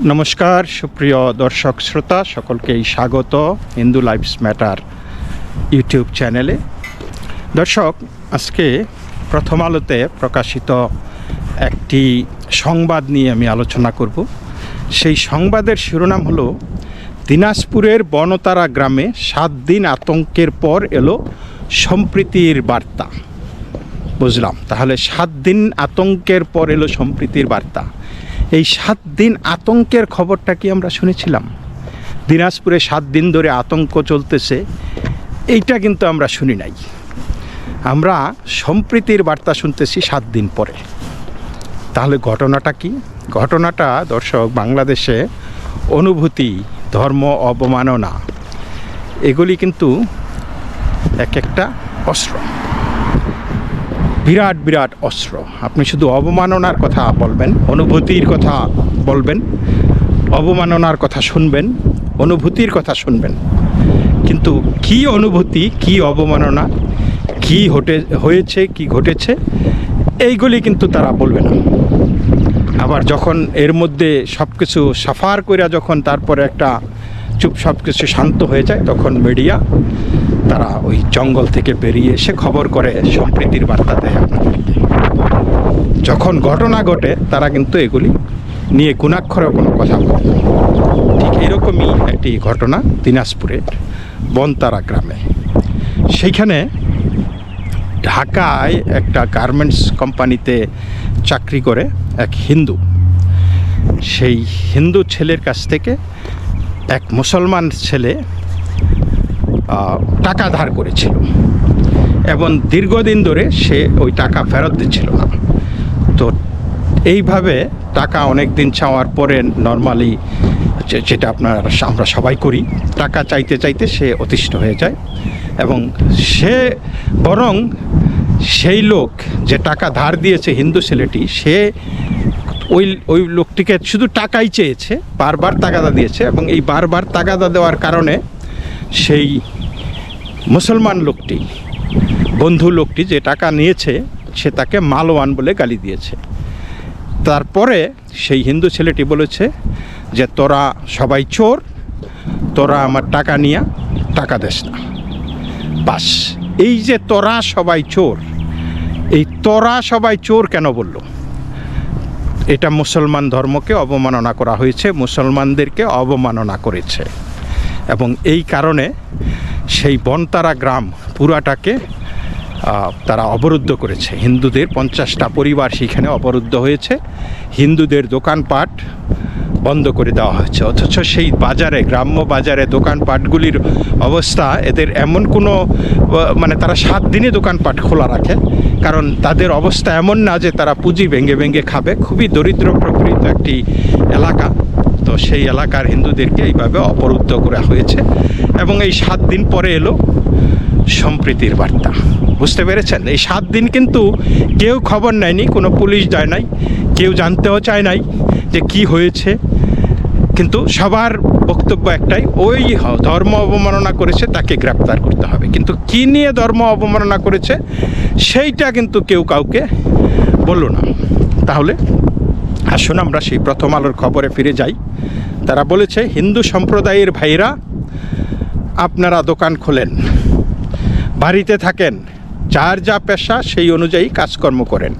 নমস্কার, সুপ্রিয় দর্শক শ্রোতা, সকলকেই স্বাগত হিন্দু লাইফস ম্যাটার ইউটিউব চ্যানেলে। দর্শক, আজকে প্রথম আলোতে প্রকাশিত একটি সংবাদ নিয়ে আমি আলোচনা করব। সেই সংবাদের শিরোনাম হলো, দিনাজপুরের বনতারা গ্রামে সাত দিন আতঙ্কের পর এলো সম্প্রীতির বার্তা। বুঝলাম, তাহলে সাত দিন আতঙ্কের পর এলো সম্প্রীতির বার্তা। এই সাত দিন আতঙ্কের খবরটা কি আমরা শুনেছিলাম? দিনাজপুরে সাত দিন ধরে আতঙ্ক চলতেছে, এইটা কিন্তু আমরা শুনি নাই। আমরা সম্প্রীতির বার্তা শুনতেছি সাত দিন পরে। তাহলে ঘটনাটা কি? ঘটনাটা, দর্শক, বাংলাদেশে অনুভূতি, ধর্ম, অবমাননা, এগুলি কিন্তু এক একটা অস্ত্র। বিরাট বিরাট অস্ত্র। আপনি শুধু অবমাননার কথা বলবেন, অনুভূতির কথা বলবেন, অবমাননার কথা শুনবেন, অনুভূতির কথা শুনবেন। কিন্তু কি অনুভূতি, কি অবমাননা, কি হটে, হয়েছে, কি ঘটেছে, এইগুলি কিন্তু তারা বলবে না। আবার যখন এর মধ্যে সব কিছু সাফার কইরা যখন তারপরে একটা চুপ সব কিছু শান্ত হয়ে যায়, তখন মিডিয়া তারা ওই জঙ্গল থেকে বেরিয়ে এসে খবর করে, সম্প্রীতির বার্তা দেয় আপনাদেরকে। যখন ঘটনা ঘটে, তারা কিন্তু এগুলি নিয়ে গুণাক্ষরে কোনো কথা বলে ঠিক এরকমই একটি ঘটনা দিনাজপুরের বনতারা গ্রামে। সেইখানে ঢাকায় একটা গার্মেন্টস কোম্পানিতে চাকরি করে এক হিন্দু। সেই হিন্দু ছেলের কাছ থেকে এক মুসলমান ছেলে টাকা ধার করেছিল এবং দীর্ঘদিন ধরে সে ওই টাকা ফেরত দিচ্ছিল না। তো এইভাবে টাকা অনেক দিন চাওয়ার পরে নর্মালি যেটা আপনার আমরা সবাই করি, টাকা চাইতে চাইতে সে অতিষ্ঠ হয়ে যায় এবং সে বরং সেই লোক যে টাকা ধার দিয়েছে হিন্দু ছেলেটি, সে ওই ওই লোকটিকে শুধু টাকাই চেয়েছে, বারবার তাগাদা দিয়েছে এবং এই বারবার তাগাদা দেওয়ার কারণে সেই মুসলমান লোকটি, বন্ধু লোকটি যে টাকা নিয়েছে, সে তাকে মালওয়ান বলে গালি দিয়েছে। তারপরে সেই হিন্দু ছেলেটি বলেছে যে, তোরা সবাই চোর, তোরা আমার টাকা নিয়ে টাকা দেস না। বাস, এই যে তোরা সবাই চোর, এই তোরা সবাই চোর কেন বলল? এটা মুসলমান ধর্মকে অবমাননা করা হয়েছে, মুসলমানদেরকে অবমাননা করেছে। এবং এই কারণে সেই বনতারা গ্রাম পুরাটাকে তারা অবরুদ্ধ করেছে। হিন্দুদের পঞ্চাশটা পরিবার সেখানে অবরুদ্ধ হয়েছে। হিন্দুদের দোকানপাট বন্ধ করে দেওয়া হয়েছে। অথচ সেই বাজারে, গ্রাম্য বাজারে দোকানপাটগুলির অবস্থা এদের এমন কোনো মানে তারা সাত দিনে দোকানপাট খোলা রাখে। কারণ তাদের অবস্থা এমন না যে তারা পুঁজি ভেঙে ভেঙে খাবে। খুবই দরিদ্র প্রকৃত একটি এলাকা। তো সেই এলাকার হিন্দুদেরকে এইভাবে অবরুদ্ধ করা হয়েছে এবং এই সাত দিন পরে এলো সম্প্রীতির বার্তা। বুঝতে পেরেছেন? এই সাত দিন কিন্তু কেউ খবর নেয়নি, কোনো পুলিশ যায় নাই, কেউ জানতেও চায় নাই। যে কি হয়েছে, কিন্তু সবার বক্তব্য একটাই, ওই ধর্ম অবমাননা করেছে, তাকে গ্রেপ্তার করতে হবে। কিন্তু কি নিয়ে ধর্ম অবমাননা করেছে, সেইটা কিন্তু কেউ কাউকে বলল না। তাহলে আসুন আমরা সেই প্রথম আলোর খবরে ফিরে যাই। তারা বলেছে, হিন্দু সম্প্রদায়ের ভাইরা, আপনারা দোকান খোলেন, বাড়িতে থাকেন, যার যা পেশা সেই অনুযায়ী কাজকর্ম করেন।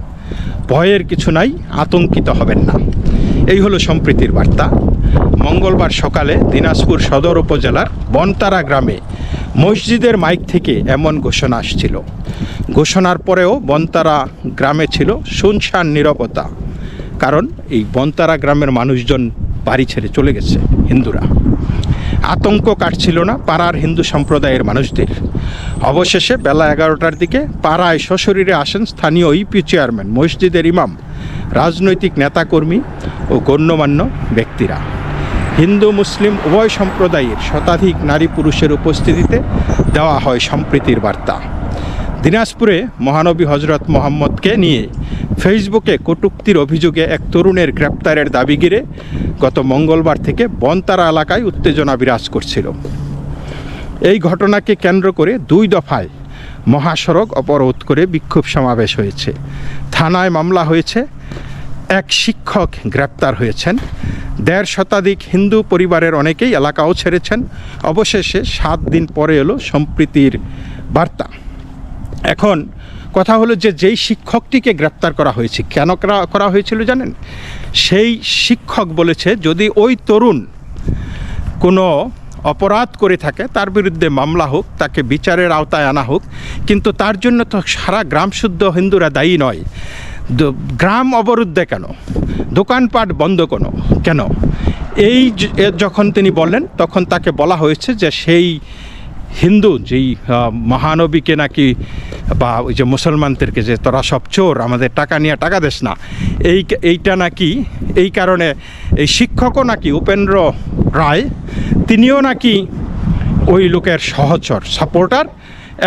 ভয়ের কিছু নাই, আতঙ্কিত হবেন না। এই হলো সম্প্রীতির বার্তা। মঙ্গলবার সকালে দিনাজপুর সদর উপজেলার বনতারা গ্রামে মসজিদের মাইক থেকে এমন ঘোষণা আসছিল। ঘোষণার পরেও বনতারা গ্রামে ছিল শুনশান নীরবতা, কারণ এই বনতারা গ্রামের মানুষজন বাড়ি ছেড়ে চলে গেছে, হিন্দুরা। আতঙ্ক কাটছিল না পাড়ার হিন্দু সম্প্রদায়ের মানুষদের। অবশেষে বেলা এগারোটার দিকে পাড়ায় সশরীরে আসেন স্থানীয় ইপি চেয়ারম্যান, মসজিদের ইমাম, রাজনৈতিক নেতাকর্মী ও গণ্যমান্য ব্যক্তিরা। হিন্দু, মুসলিম উভয় সম্প্রদায়ের শতাধিক নারী পুরুষের উপস্থিতিতে দেওয়া হয় সম্প্রীতির বার্তা। দিনাজপুরে মহানবী হজরত মোহাম্মদকে নিয়ে ফেসবুকে কটূক্তির অভিযোগে এক তরুণের গ্রেপ্তারের দাবি ঘিরে গত মঙ্গলবার থেকে বনতারা এলাকায় উত্তেজনা বিরাজ করছিল। এই ঘটনাকে কেন্দ্র করে দুই দফায় মহাসড়ক অবরোধ করে বিক্ষোভ সমাবেশ হয়েছে। থানায় মামলা হয়েছে এক শিক্ষক গ্রেপ্তার হয়েছেন। দেড় শতাধিক হিন্দু পরিবারের অনেকেই এলাকাও ছেড়েছেন। অবশেষে সাত দিন পরে এলো সম্প্রীতির বার্তা। এখন কথা হলো যে যেই শিক্ষকটিকে গ্রেপ্তার করা হয়েছে, কেন করা- হয়েছিল জানেন? সেই শিক্ষক বলেছে, যদি ওই তরুণ কোনো অপরাধ করে থাকে, তার বিরুদ্ধে মামলা হোক, তাকে বিচারের আওতায় আনা হোক, কিন্তু তার জন্য তো সারা গ্রাম শুদ্ধ হিন্দুরা দায়ী নয়। গ্রাম অবরুদ্ধে কেন? দোকানপাট বন্ধ কেন? কেন? এই যখন তিনি বললেন, তখন তাকে বলা হয়েছে যে সেই হিন্দু যেই মহানবীকে নাকি, বা ওই যে মুসলমানদেরকে যে তোরা সব চোর, আমাদের টাকা নিয়ে টাকা দেস না, এই এইটা নাকি, এই কারণে এই শিক্ষকও নাকি উপেন্দ্র রায়, তিনিও নাকি ওই লোকের সহচর, সাপোর্টার,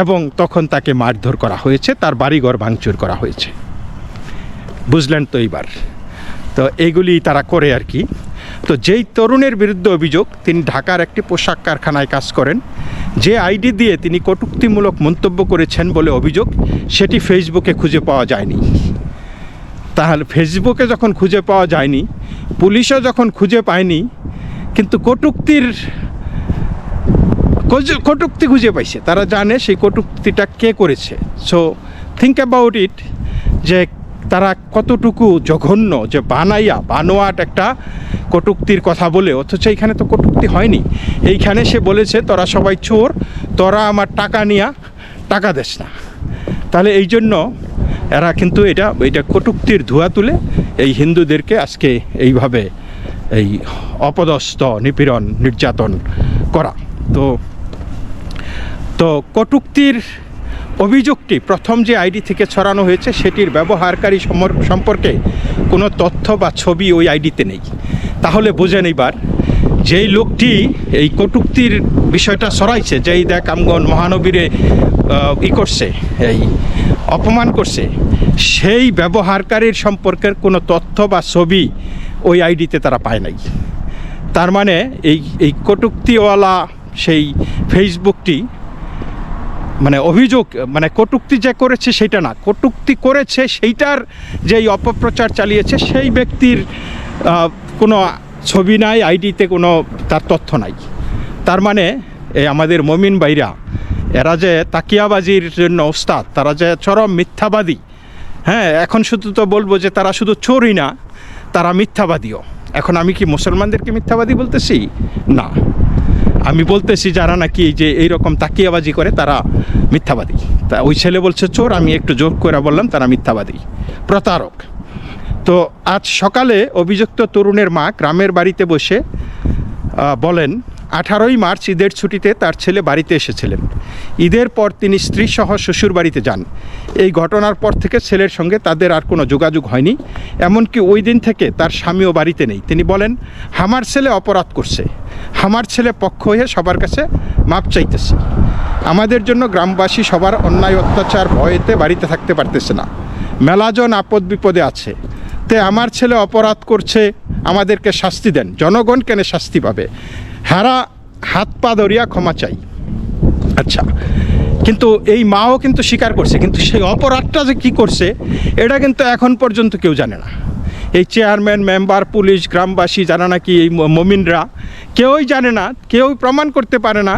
এবং তখন তাকে মারধর করা হয়েছে, তার বাড়িঘর ভাঙচুর করা হয়েছে। বুঝলেন তো এইবার। তো এইগুলি তারা করে আর কি। তো যেই তরুণের বিরুদ্ধে অভিযোগ, তিনি ঢাকার একটি পোশাক কারখানায় কাজ করেন। যে আইডি দিয়ে তিনি কটুক্তিমূলক মন্তব্য করেছেন বলে অভিযোগ, সেটি ফেসবুকে খুঁজে পাওয়া যায়নি। তাহলে ফেসবুকে যখন খুঁজে পাওয়া যায়নি, পুলিশও যখন খুঁজে পায়নি, কিন্তু কটূক্তির কটূক্তি খুঁজে পাইছে। তারা জানে সেই কটূক্তিটা কে করেছে। সো থিঙ্ক অ্যাবাউট ইট যে তারা কতটুকু জঘন্য যে বানাইয়া, বানোয়াট একটা কটূক্তির কথা বলে, অথচ এইখানে তো কটূক্তি হয়নি। এইখানে সে বলেছে, তোরা সবাই চোর, তোরা আমার টাকা নিয়া, টাকা দেস না। তাহলে এই জন্য এরা কিন্তু এটা এটা কটূক্তির ধোয়া তুলে এই হিন্দুদেরকে আজকে এইভাবে এই অপদস্থ, নিপীড়ন, নির্যাতন করা। তো তো কটূক্তির অভিযোগটি প্রথম যে আইডি থেকে ছড়ানো হয়েছে সেটির ব্যবহারকারী সম্পর্কে কোনো তথ্য বা ছবি ওই আইডিতে নেই। তাহলে বোঝেন এইবার, যেই লোকটি এই কটূক্তির বিষয়টা ছড়াইছে যেই দেখ আমগন মহানবীরে ই করছে, এই অপমান করছে, সেই ব্যবহারকারীর সম্পর্কের কোনো তথ্য বা ছবি ওই আইডিতে তারা পায় নাই। তার মানে এই এই কটুক্তিওয়ালা সেই ফেসবুকটি মানে অভিযোগ মানে কটুক্তি যে করেছে সেটা না। কটুক্তি করেছে সেইটার যেই অপপ্রচার চালিয়েছে সেই ব্যক্তির কোনো ছবি নাই, আইডিতে কোনো তার তথ্য নাই। তার মানে এই আমাদের মমিন ভাইরা, এরা যে তাকিয়াবাজির জন্য ওস্তাদ, তারা যে চরম মিথ্যাবাদী। হ্যাঁ এখন শুধু তো বলব যে তারা শুধু চোরই না, তারা মিথ্যাবাদীও। এখন আমি কি মুসলমানদেরকে মিথ্যাবাদী বলতেছি? না। আমি বলতেছি যারা নাকি যে এইরকম তাকিয়াবাজি করে, তারা মিথ্যাবাদী। তা ওই ছেলে বলছে, চোর, আমি একটু জোর করে বললাম, তারা মিথ্যাবাদী। প্রতারক। তো আজ সকালে অভিযুক্ত তরুণের মা গ্রামের বাড়িতে বসে বলেন আঠারোই মার্চ ঈদের ছুটিতে তার ছেলে বাড়িতে এসেছিলেন। ঈদের পর তিনি স্ত্রী সহ শ্বশুর বাড়িতে যান। এই ঘটনার পর থেকে ছেলের সঙ্গে তাদের আর কোনো যোগাযোগ হয়নি। এমনকি ওই দিন থেকে তার স্বামীও বাড়িতে নেই। তিনি বলেন, আমার ছেলে অপরাধ করছে। আমার ছেলে পক্ষ হয়ে সবার কাছে মাপ চাইতেছে। আমাদের জন্য গ্রামবাসী সবার অন্যায়, অত্যাচার, ভয়েতে বাড়িতে থাকতে পারতেছে না। মেলাজন আপদ বিপদে আছে। তে আমার ছেলে অপরাধ করছে, আমাদেরকে শাস্তি দেন। জনগণ কেন শাস্তি পাবে? হারা হাত পা ধরিয়া ক্ষমা চাই। আচ্ছা কিন্তু এই মাও কিন্তু স্বীকার করছে, কিন্তু সেই অপরাধটা যে কী করছে, এটা কিন্তু এখন পর্যন্ত কেউ জানে না। এই চেয়ারম্যান মেম্বার পুলিশ গ্রামবাসী যারা নাকি এই মমিনরা, কেউই জানে না, কেউই প্রমাণ করতে পারে না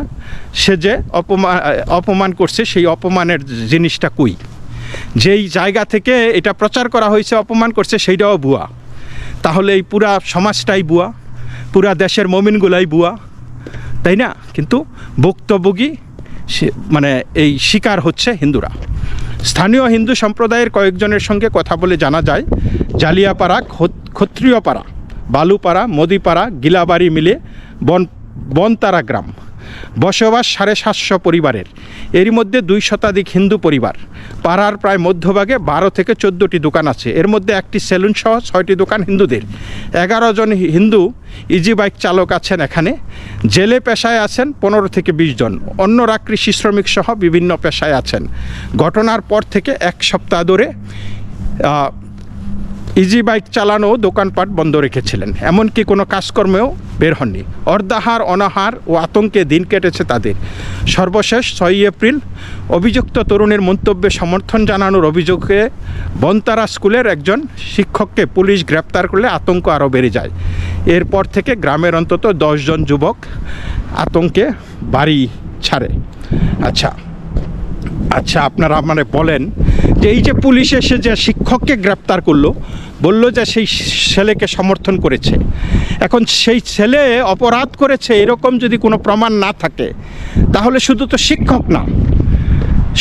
সে যে অপমান অপমান করছে সেই অপমানের জিনিসটা কুই। যেই জায়গা থেকে এটা প্রচার করা হয়েছে, অপমান করছে, সেইটাও ভুয়া। তাহলে এই পুরা সমাজটাই ভুয়া। পুরা দেশের মমিনগুলাই বুয়া, তাই না? কিন্তু ভুক্তভোগী মানে এই শিকার হচ্ছে হিন্দুরা। স্থানীয় হিন্দু সম্প্রদায়ের কয়েকজনের সঙ্গে কথা বলে জানা যায়, জালিয়াপাড়া ক্ষত্রিয়পাড়া, বালুপাড়া, মদিপাড়া, গিলাবাড়ি মিলে বন, বনতারা গ্রাম। বসবাস সাড়ে সাতশো পরিবারের। এরই মধ্যে দুই শতাধিক হিন্দু পরিবার। পাড়ার প্রায় মধ্যভাগে বারো থেকে চোদ্দোটি দোকান আছে। এর মধ্যে একটি সেলুন সহ ছয়টি দোকান হিন্দুদের। এগারো জন হিন্দু ইজি বাইক চালক আছেন এখানে। জেলে পেশায় আছেন পনেরো থেকে বিশ জন। অন্যরা কৃষি শ্রমিক সহ বিভিন্ন পেশায় আছেন। ঘটনার পর থেকে এক সপ্তাহ ধরে ইজি বাইক চালানো দোকানপাট বন্ধ রেখেছিলেন। এমনকি কোনো কাজকর্মেও বের হননি। অর্ধাহার, অনাহার ও আতঙ্কে দিন কেটেছে তাদের। সর্বশেষ ছয়ই এপ্রিল অভিযুক্ত তরুণের মন্তব্যে সমর্থন জানানোর অভিযোগে বনতারা স্কুলের একজন শিক্ষককে পুলিশ গ্রেপ্তার করলে আতঙ্ক আরও বেড়ে যায়। এরপর থেকে গ্রামের অন্তত দশজন যুবক আতঙ্কে বাড়ি ছাড়ে। আচ্ছা আচ্ছা আপনারা মানে বলেন যে এই যে পুলিশ এসে যে শিক্ষককে গ্রেপ্তার করল, বলল যে সেই ছেলেকে সমর্থন করেছে। এখন সেই ছেলে অপরাধ করেছে, এরকম যদি কোনো প্রমাণ না থাকে, তাহলে শুধু তো শিক্ষক না,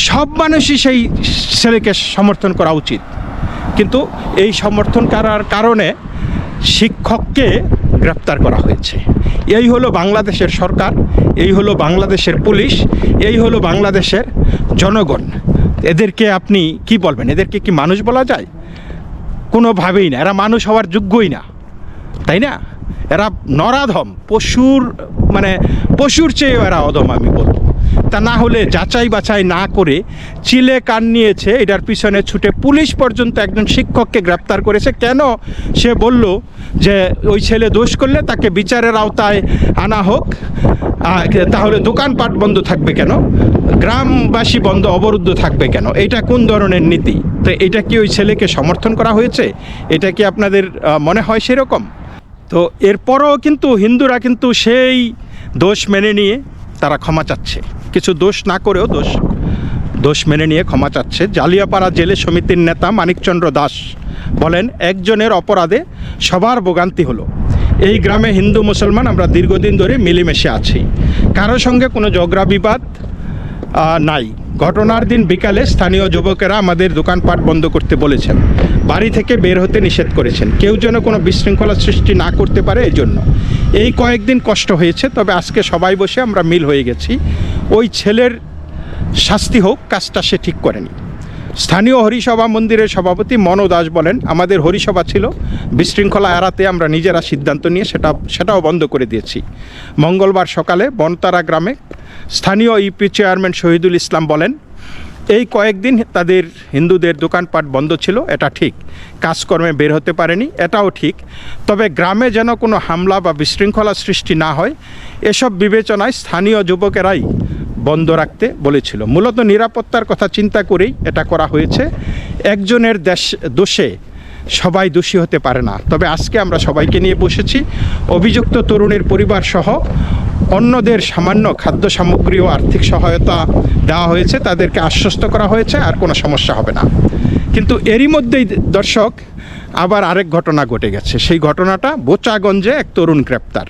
সব মানুষই সেই ছেলেকে সমর্থন করা উচিত। কিন্তু এই সমর্থন করার কারণে শিক্ষককে গ্রেপ্তার করা হয়েছে। এই হলো বাংলাদেশের সরকার, এই হলো বাংলাদেশের পুলিশ, এই হলো বাংলাদেশের জনগণ। এদেরকে আপনি কি বলবেন? এদেরকে কি মানুষ বলা যায়? কোনোভাবেই না। এরা মানুষ হওয়ার যোগ্যই না। তাই না? এরা নরাধম। পশুর মানে পশুর চেয়েও এরা অধম, আমি বলব। তা না হলে যাচাই বাছাই না করে চিলে কান নিয়েছে, এটার পিছনে ছুটে পুলিশ পর্যন্ত একজন শিক্ষককে গ্রেপ্তার করেছে। কেন? সে বলল যে ওই ছেলে দোষ করলে তাকে বিচারের আওতায় আনা হোক। তাহলে দোকানপাট বন্ধ থাকবে কেন? গ্রামবাসী বন্ধ, অবরুদ্ধ থাকবে কেন? এটা কোন ধরনের নীতি? তো এটা কি ওই ছেলেকে সমর্থন করা হয়েছে? এটা কি আপনাদের মনে হয় সেরকম? তো এরপরও কিন্তু হিন্দুরা কিন্তু সেই দোষ মেনে নিয়ে তারা ক্ষমা চাচ্ছে। কিছু দোষ না করেও দোষ দোষ মেনে নিয়ে ক্ষমা চাচ্ছে। জালিয়াপাড়া জেলে সমিতির নেতা মানিকচন্দ্র দাস বলেন, একজনের অপরাধে সবার ভোগান্তি হলো। এই গ্রামে হিন্দু, মুসলমান আমরা দীর্ঘদিন ধরে মিলেমিশে আছি। কারোর সঙ্গে কোনো ঝগড়া, বিবাদ নাই। ঘটনার দিন বিকালে স্থানীয় যুবকেরা আমাদের দোকানপাট বন্ধ করতে বলেছেন। বাড়ি থেকে বের হতে নিষেধ করেছেন। কেউ যেন কোনো বিশৃঙ্খলা সৃষ্টি না করতে পারে এই জন্য এই কয়েকদিন কষ্ট হয়েছে, তবে আজকে সবাই বসে আমরা মিল হয়ে গেছি। ওই ছেলের শাস্তি হোক, কাজটা সে ঠিক করেনি। স্থানীয় হরিসভা মন্দিরের সভাপতি মনো দাস বলেন, আমাদের হরিসভা ছিল, বিশৃঙ্খলা এড়াতে আমরা নিজেরা সিদ্ধান্ত নিয়ে সেটা, সেটাও বন্ধ করে দিয়েছি। মঙ্গলবার সকালে বনতারা গ্রামে স্থানীয় ইপি চেয়ারম্যান শহীদুল ইসলাম বলেন, এই কয়েকদিন তাদের হিন্দুদের দোকানপাট বন্ধ ছিল, এটা ঠিক। কাজকর্মে বের হতে পারেনি, এটাও ঠিক। তবে গ্রামে যেন কোনো হামলা বা বিশৃঙ্খলা সৃষ্টি না হয়, এসব বিবেচনায় স্থানীয় যুবকেরাই বন্ধ রাখতে বলেছিল। মূলত নিরাপত্তার কথা চিন্তা করেই এটা করা হয়েছে। একজনের দেশ, দোষে সবাই দোষী হতে পারে না। তবে আজকে আমরা সবাইকে নিয়ে বসেছি। অভিযুক্ত তরুণের পরিবার সহ অন্যদের সামান্য খাদ্য সামগ্রী ও আর্থিক সহায়তা দেওয়া হয়েছে। তাদেরকে আশ্বস্ত করা হয়েছে আর কোনো সমস্যা হবে না। কিন্তু এরই মধ্যেই দর্শক, আবার আরেক ঘটনা ঘটে গেছে। সেই ঘটনাটা বোচাগঞ্জে এক তরুণ গ্রেপ্তার।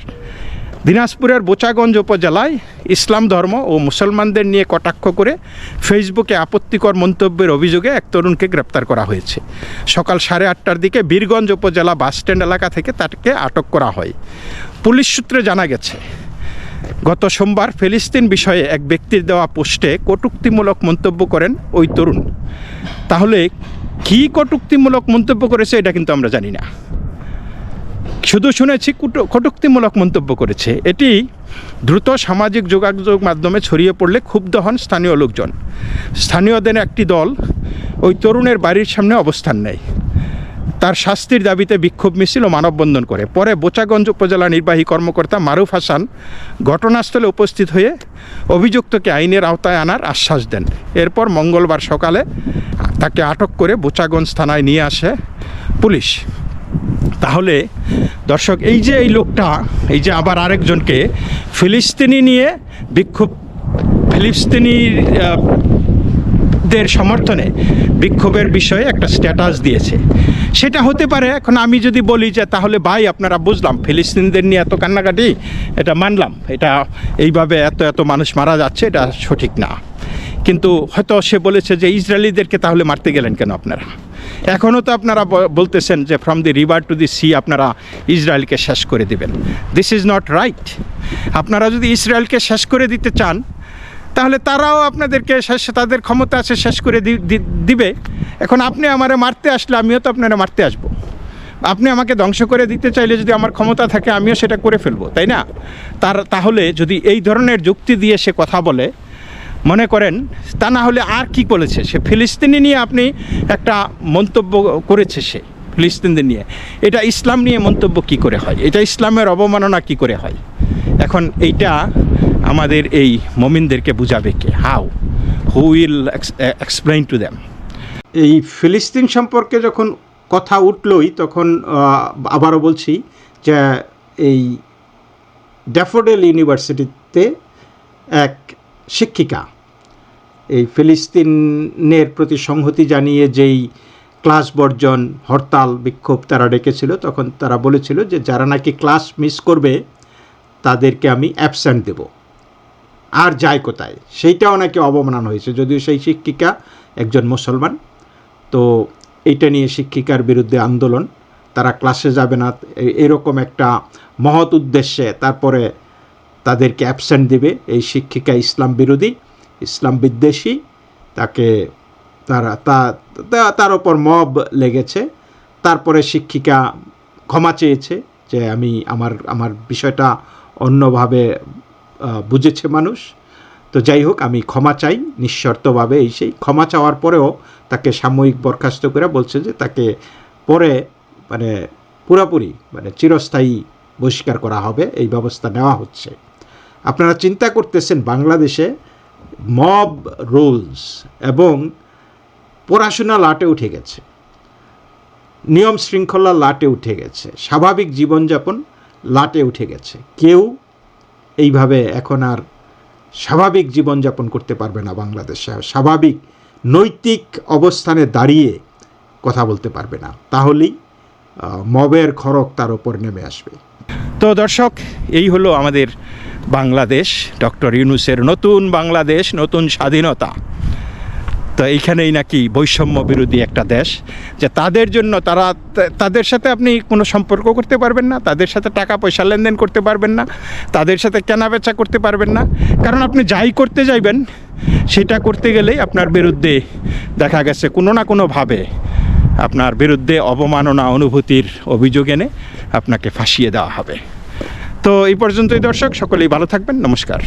দিনাজপুরের বোচাগঞ্জ উপজেলায় ইসলাম ধর্ম ও মুসলমানদের নিয়ে কটাক্ষ করে ফেসবুকে আপত্তিকর মন্তব্যের অভিযোগে এক তরুণকে গ্রেপ্তার করা হয়েছে। সকাল সাড়ে আটটার দিকে বীরগঞ্জ উপজেলা বাসস্ট্যান্ড এলাকা থেকে তাকে আটক করা হয়। পুলিশ সূত্রে জানা গেছে, গত সোমবার ফিলিস্তিন বিষয়ে এক ব্যক্তির দেওয়া পোস্টে কটূক্তিমূলক মন্তব্য করেন ওই তরুণ। তাহলে কী কটূক্তিমূলক মন্তব্য করেছে এটা কিন্তু আমরা জানি না। শুধু শুনেছি কুট- কটূক্তিমূলক মন্তব্য করেছে। এটি দ্রুত সামাজিক যোগাযোগ মাধ্যমে ছড়িয়ে পড়লে ক্ষুব্ধ হন স্থানীয় লোকজন। স্থানীয়দের একটি দল ওই তরুণের বাড়ির সামনে অবস্থান নেয়। তার শাস্তির দাবিতে বিক্ষোভ মিছিল ও মানববন্ধন করে। পরে বোচাগঞ্জ উপজেলা নির্বাহী কর্মকর্তা মারুফ হাসান ঘটনাস্থলে উপস্থিত হয়ে অভিযুক্তকে আইনের আওতায় আনার আশ্বাস দেন। এরপর মঙ্গলবার সকালে তাকে আটক করে বোচাগঞ্জ থানায় নিয়ে আসে পুলিশ। তাহলে দর্শক, এই যে এই লোকটা, এই যে আবার আরেকজনকে, ফিলিস্তিনি নিয়ে বিক্ষোভ ফিলিস্তিনির দের সমর্থনে বিক্ষোভের বিষয়ে একটা স্ট্যাটাস দিয়েছে। সেটা হতে পারে, এখন আমি যদি বলি যে তাহলে ভাই আপনারা বুঝলাম, ফিলিস্তিনদের নিয়ে এত কান্নাকাটি, এটা মানলাম, এটা এইভাবে এত এত মানুষ মারা যাচ্ছে, এটা সঠিক না। কিন্তু হয়তো সে বলেছে যে ইসরায়েলিদেরকে তাহলে মারতে গেলেন কেন আপনারা? এখনও তো আপনারা বলতেছেন যে from the river to the sea আপনারা ইসরায়েলকে শেষ করে দিবেন। দিস ইজ নট রাইট আপনারা যদি ইসরায়েলকে শেষ করে দিতে চান, তাহলে তারাও আপনাদেরকে শেষ, তাদের ক্ষমতা আছে শেষ করে দিবে। এখন আপনি আমারে মারতে আসলে আমিও তো আপনারা মারতে আসব। আপনি আমাকে ধ্বংস করে দিতে চাইলে যদি আমার ক্ষমতা থাকে, আমিও সেটা করে ফেলব, তাই না? তার, তাহলে যদি এই ধরনের যুক্তি দিয়ে সে কথা বলে মনে করেন, তা না হলে আর কি বলেছে সে? ফিলিস্তিনি নিয়ে আপনি একটা মন্তব্য করেছে সে, ফিলিস্তিনদের নিয়ে। এটা ইসলাম নিয়ে মন্তব্য কি করে হয়? এটা ইসলামের অবমাননা কি করে হয়? এখন এইটা আমাদের এই মমিনদেরকে বুঝাবে কে? How who will explain to them এই ফিলিস্তিন সম্পর্কে যখন কথা উঠলই, তখন আবারও বলছি যে এই ড্যাফোডেল ইউনিভার্সিটিতে এক শিক্ষিকা এই ফিলিস্তিনের প্রতি সংহতি জানিয়ে যেই ক্লাস বর্জন, হরতাল, বিক্ষোভ তারা ডেকেছিল, তখন তারা বলেছিল যে যারা নাকি ক্লাস মিস করবে, তাদেরকে আমি অ্যাবসেন্ট দেব। আর যায় কোথায়? সেইটাও নাকি অবমাননা হয়েছে। যদিও সেই শিক্ষিকা একজন মুসলমান, তো এইটা নিয়ে শিক্ষিকার বিরুদ্ধে আন্দোলন। তারা ক্লাসে যাবে না। এরকম একটা মহৎ উদ্দেশ্যে তারপরে তাদেরকে অ্যাবসেন্ট দিবে। এই শিক্ষিকা ইসলাম বিরোধী ইসলাম বিদ্বেষী, তাকে তারা, তা তার ওপর মব লেগেছে। তারপরে শিক্ষিকা ক্ষমা চেয়েছে যে আমি আমার আমার বিষয়টা অন্যভাবে বুঝেছে মানুষ। তো যাই হোক, আমি ক্ষমা চাই, নিঃশর্তভাবে এই সেই ক্ষমা চাওয়ার পরেও তাকে সাময়িক বরখাস্ত করে বলছে যে তাকে পরে মানে পুরোপুরি মানে চিরস্থায়ী বহিষ্কার করা হবে, এই ব্যবস্থা নেওয়া হচ্ছে। আপনারা চিন্তা করতেছেন বাংলাদেশে মব রুলস এবং পড়াশোনা লাটে উঠে গেছে। নিয়ম শৃঙ্খলা লাটে উঠে গেছে। স্বাভাবিক জীবনযাপন লাটে উঠে গেছে। কেউ এইভাবে এখন আর স্বাভাবিক জীবনযাপন করতে পারবে না বাংলাদেশে। স্বাভাবিক নৈতিক অবস্থানে দাঁড়িয়ে কথা বলতে পারবে না। তাহলেই মবের খড়ক তার ওপর নেমে আসবে। তো দর্শক, এই হলো আমাদের বাংলাদেশ, ডক্টর ইউনুসের নতুন বাংলাদেশ, নতুন স্বাধীনতা। তো এইখানেই নাকি বৈষম্য বিরোধী একটা দেশ, যে তাদের জন্য তারা, তাদের সাথে আপনি কোনো সম্পর্ক করতে পারবেন না, তাদের সাথে টাকা পয়সা লেনদেন করতে পারবেন না, তাদের সাথে কেনাবেচা করতে পারবেন না। কারণ আপনি যাই করতে যাইবেন, সেটা করতে গেলেই আপনার বিরুদ্ধে দেখা গেছে কোনো না কোনোভাবে আপনার বিরুদ্ধে অবমাননা অনুভূতির অভিযোগ এনে আপনাকে ফাঁসিয়ে দেওয়া হবে। তো এই পর্যন্তই দর্শক সকলেই ভালো থাকবেন নমস্কার।